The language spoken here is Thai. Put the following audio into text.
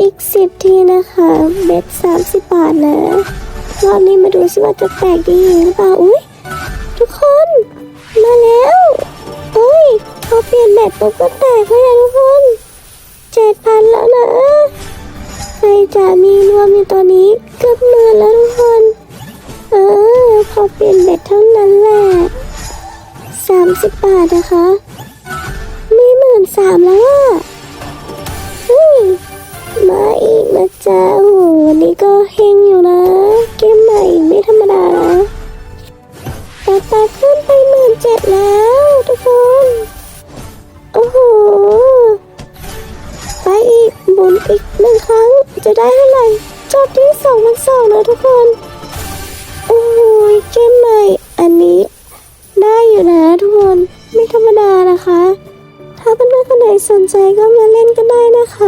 อีกสิบทีนะคะเบ็ดสามสิบบาทนะรอบนี้มาดูสิว่าจะแตกดีหรือเปล่าอุ้ยทุกคนมาแล้วเอ้ยพอเปลี่ยนแบตปุ๊บก็แตกเลยทุกคนเจ็ดพันแล้วนะใครจะมีรวมอยู่ตอนนี้เกือบหมื่นแล้วทุกคนเออพอเปลี่ยนแบตเท่านั้นแหละสามสิบบาทนะคะ มีหมื่นสามแล้ว ตาตาขึ้นไปหมื่นเจ็ดแล้วทุกคน โอ้โห ไปอีกหมุนอีกหนึ่งครั้งจะได้เท่าไหร่จบที่สองพันสองนะทุกคน โอ้โหเกมใหม่ อันนี้ได้อยู่นะทุกคน ไม่ธรรมดานะคะ ถ้าเพื่อนๆคนไหนสนใจก็มาเล่นกันได้นะคะ